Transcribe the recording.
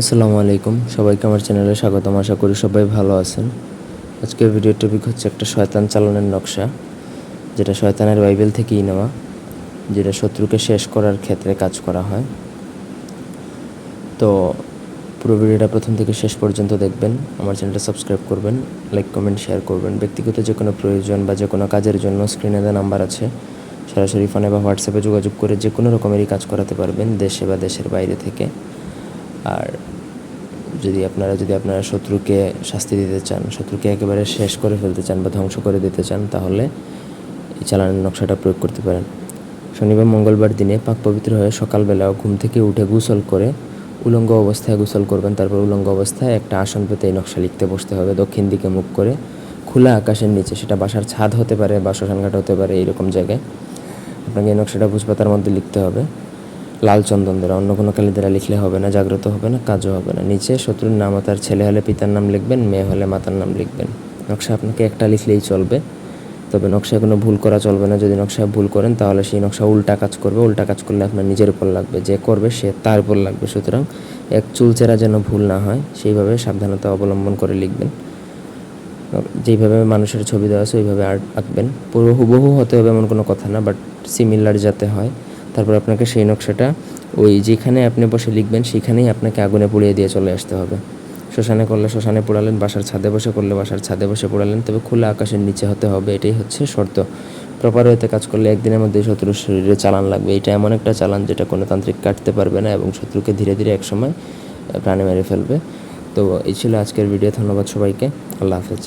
আসসালামু আলাইকুম। সবাইকে আমার চ্যানেলে স্বাগতম। আশা করি সবাই ভালো আছেন। আজকের ভিডিও টপিক হচ্ছে একটা শয়তান চালানোর নকশা, যেটা শয়তানের বাইবেল থেকেই নেওয়া, যেটা শত্রুকে শেষ করার ক্ষেত্রে কাজ করা হয়। তো পুরো ভিডিওটা প্রথম থেকে শেষ পর্যন্ত দেখবেন। আমার চ্যানেলটা সাবস্ক্রাইব করবেন লাইক কমেন্ট শেয়ার করবেন। ব্যক্তিগত যে কোনো প্রয়োজন বা যে কোনো কাজের জন্য স্ক্রিনে দেওয়া নাম্বার আছে, সরাসরি ফোনে বা হোয়াটসঅ্যাপে যোগাযোগ করে যে কোনো রকমেরই কাজ করাতে পারবেন দেশে বা দেশের বাইরে থেকে। আর যদি আপনারা যদি আপনারা শত্রুকে শাস্তি দিতে চান, শত্রুকে একেবারে শেষ করে ফেলতে চান বা ধ্বংস করে দিতে চান, তাহলে এই চালানের নকশাটা প্রয়োগ করতে পারেন। শনিবার, মঙ্গলবার দিনে পাক পবিত্র হয়ে সকালবেলা ঘুম থেকে উঠে গোসল করে উলঙ্গ অবস্থায় গোসল করবেন। তারপর উলঙ্গ অবস্থায় একটা আসন পেতে এই নকশা লিখতে বসতে হবে। দক্ষিণ দিকে মুখ করে খোলা আকাশের নিচে, সেটা বাসার ছাদ হতে পারে বা শ্মশানঘাট হতে পারে, এইরকম জায়গায় আপনাকে এই নকশাটা ভুজপাতার মধ্যে লিখতে হবে। লাল চন্দন দ্বারা, অন্য কোনো কালি দ্বারা লিখলে হবে না, জাগ্রত হবে না, কাজও হবে না। নিচে শত্রুর নাম তার ছেলে হলে পিতার নাম লিখবেন, মেয়ে হলে মাতার নাম লিখবেন। নকশা আপনাকে একটা লিখলেই চলবে। তবে নকশায় কোনো ভুল করা চলবে না। যদি নকশায় ভুল করেন, তাহলে সেই নকশা উল্টা কাজ করবে। উল্টা কাজ করলে আপনার নিজের উপর লাগবে। যে করবে, সে তার উপর লাগবে। সুতরাং এক চুলচেরা যেন ভুল না হয়, সেইভাবে সাবধানতা অবলম্বন করে লিখবেন। যেইভাবে মানুষের ছবি দেওয়া আছে, ওইভাবে আর্ট আঁকবেন। পুরো হুবহু হতে হবে এমন কোনো কথা না, বাট সিমিলার যাতে হয় তারপর আপনাকে সেই নকশাটা ওই যেখানে আপনি বসে লিখবেন, সেখানেই আপনাকে আগুনে পুড়িয়ে দিয়ে চলে আসতে হবে। শ্মশানে করলে শ্মশানে পোড়ালেন, বাসার ছাদে বসে করলে বাসার ছাদে বসে পোড়ালেন, তবে খোলা আকাশের নিচে হতে হবে, এটাই হচ্ছে শর্ত। প্রপার ওয়েতে কাজ করলে একদিনের মধ্যে শত্রুর শরীরে চালান লাগবে। এটা এমন একটা চালান যেটা কোনো তান্ত্রিক কাটতে পারবে না এবং শত্রুকে ধীরে ধীরে একসময় প্রাণে মেরে ফেলবে। তো এই ছিল আজকের ভিডিও ধন্যবাদ সবাইকে। আল্লাহ হাফেজ।